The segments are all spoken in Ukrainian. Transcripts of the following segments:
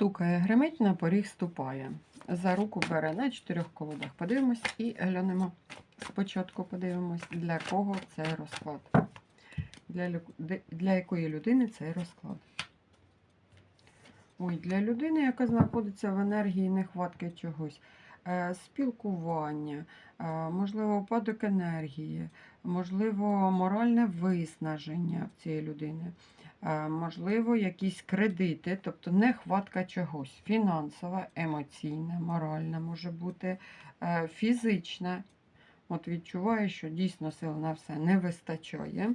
Стукає, гримить, на поріг ступає. За руку бере на чотирьох колодах. Подивимось і глянемо. Спочатку подивимось, для кого цей розклад. Для, для якої людини цей розклад. Ой, для людини, яка знаходиться в енергії нехватки чогось. Е, спілкування, е, можливо, упадок енергії, можливо, моральне виснаження цієї людини. Е, можливо, якісь кредити, тобто нехватка чогось. Фінансова, емоційна, моральна може бути, е, фізична. От відчуваю, що дійсно сил на все не вистачає.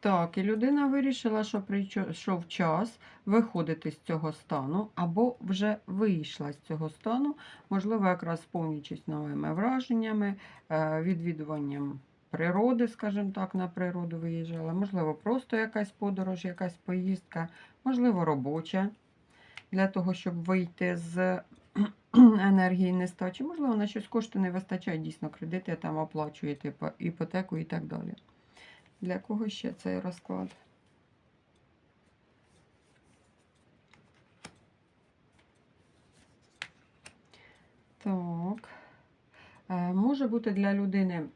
Так, і людина вирішила, що прийшов час виходити з цього стану, або вже вийшла з цього стану, можливо, якраз сповнюючись новими враженнями, е, відвідуванням природи, скажімо так, на природу виїжджала, можливо, просто якась подорож, якась поїздка, можливо, робоча, для того, щоб вийти з енергії нестачі. Можливо, на щось кошту не вистачає, дійсно, кредити там оплачуєте іпотеку і так далі. Для кого ще цей розклад? Так. Е, Може бути для людини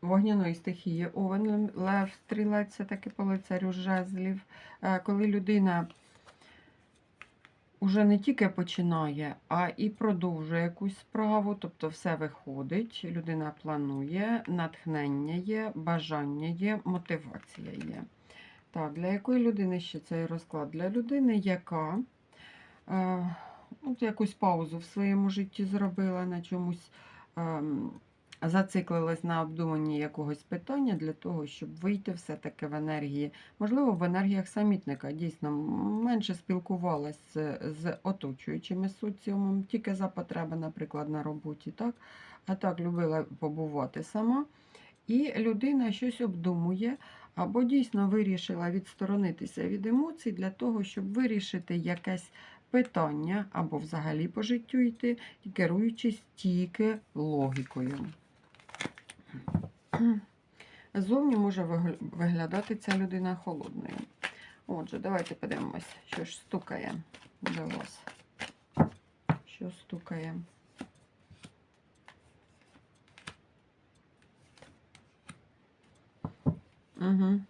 вогняної стихії овен, лев, стрілець, це таки по лицарю жезлів. Е, Коли людина уже не тільки починає, а і продовжує якусь справу, тобто все виходить, людина планує, натхнення є, бажання є, мотивація є. Так, для якої людини ще цей розклад? Для людини, яка е, от якусь паузу в своєму житті зробила на чомусь. ем, Зациклилась на обдуманні якогось питання для того, щоб вийти все-таки в енергії. Можливо, в енергіях самітника дійсно менше спілкувалась з, з оточуючими соціумом, тільки за потреби, наприклад, на роботі. так? А так любила побувати сама. І людина щось обдумує, або дійсно вирішила відсторонитися від емоцій для того, щоб вирішити якесь питання, або взагалі по життю йти, керуючись тільки логікою. Зовні може виглядати ця людина холодною. Отже, давайте подивимось, що ж стукає до вас. Що стукає? Угу.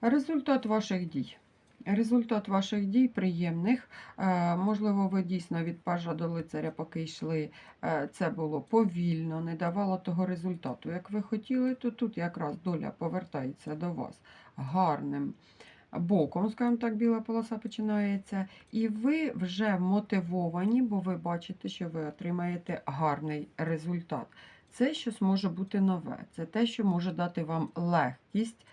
Результат ваших дій. Результат ваших дій приємних. Е, Можливо, ви дійсно від пажа до лицаря, поки йшли, е, це було повільно, не давало того результату, як ви хотіли, то тут якраз доля повертається до вас гарним боком, скажімо так, біла полоса починається. І ви вже мотивовані, бо ви бачите, що ви отримаєте гарний результат. Це щось може бути нове, це те, що може дати вам легкість,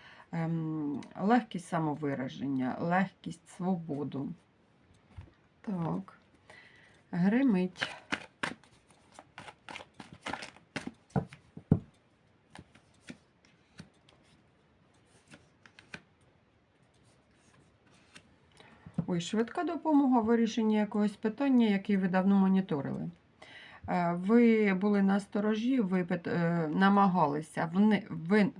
легкість самовираження, легкість, свободу. Так, гримить. Ой, швидка допомога в вирішенні якогось питання, яке ви давно моніторили. Е, Ви були на сторожі, ви е, намагалися ви,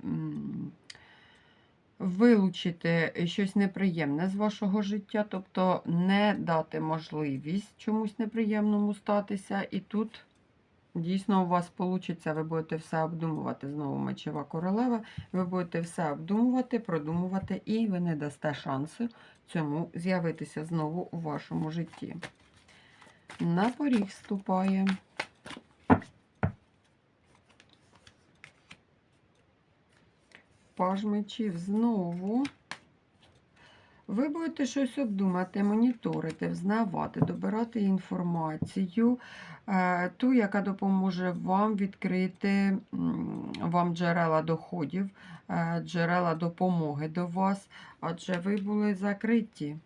вилучити щось неприємне з вашого життя, тобто не дати можливість чомусь неприємному статися. І тут дійсно у вас вийде, ви будете все обдумувати. Знову мечева королева, ви будете все обдумувати, продумувати, і ви не дасте шансу цьому з'явитися знову у вашому житті. На поріг ступає. Паж мечів знову. Ви будете щось обдумати, моніторити, взнавати, добирати інформацію, е, ту, яка допоможе вам відкрити вам джерела доходів, е, джерела допомоги до вас, адже ви були закриті.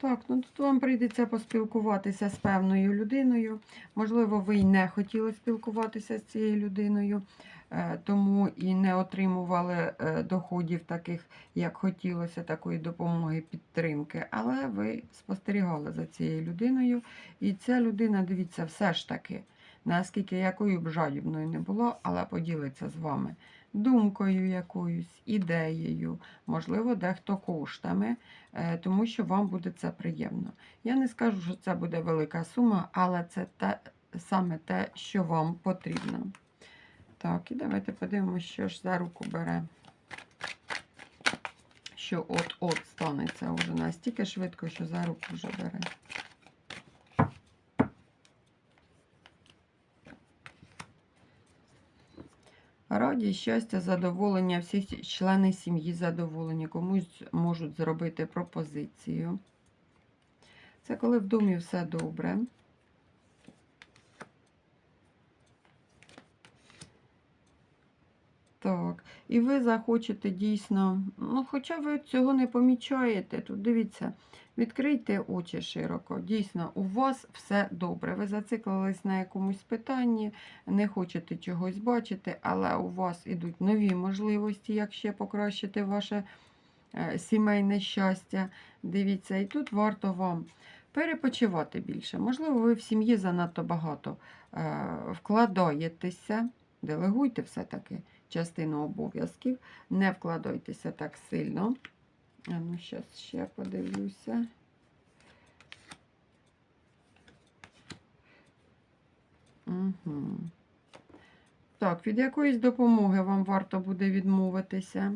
Так, ну тут вам прийдеться поспілкуватися з певною людиною. Можливо, ви й не хотіли спілкуватися з цією людиною, е, тому і не отримували е, доходів таких, як хотілося, такої допомоги, підтримки. Але ви спостерігали за цією людиною, і ця людина, дивіться, все ж таки наскільки якою б жадібною не було, але поділиться з вами думкою якоюсь, ідеєю, можливо, дехто коштами, е, тому що вам буде це приємно. Я не скажу, що це буде велика сума, але це те, саме те, що вам потрібно. Так, і давайте подивимося, що ж за руку бере. Що от-от станеться вже настільки швидко, що за руку вже бере. Радість, щастя, задоволення, всі члени сім'ї задоволені, комусь можуть зробити пропозицію. Це коли в домі все добре. Так, і ви захочете дійсно, ну, хоча ви цього не помічаєте, тут дивіться, відкрийте очі широко. Дійсно, у вас все добре. Ви зациклились на якомусь питанні, не хочете чогось бачити, але у вас ідуть нові можливості, як ще покращити ваше е, сімейне щастя. Дивіться, і тут варто вам перепочивати більше. Можливо, ви в сім'ї занадто багато е, вкладаєтеся, делегуйте все-таки частину обов'язків, не вкладайтеся так сильно. А ну, зараз ще подивлюся. Угу. Так, від якоїсь допомоги вам варто буде відмовитися.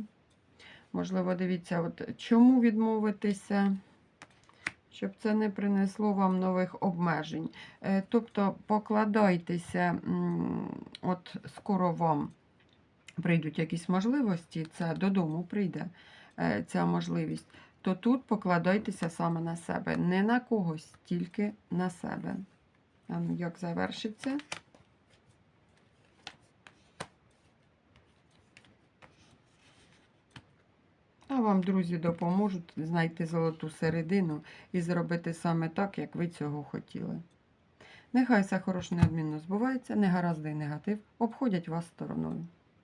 Можливо, дивіться, от чому відмовитися, щоб це не принесло вам нових обмежень. Е, Тобто покладайтеся, от скоро вам прийдуть якісь можливості, це додому прийде е, ця можливість, то тут покладайтеся саме на себе. Не на когось, тільки на себе. Ну, як завершиться? А вам, друзі, допоможуть знайти золоту середину і зробити саме так, як ви цього хотіли. Нехай все хороше неодмінно збувається, негаразди і негатив обходять вас стороною.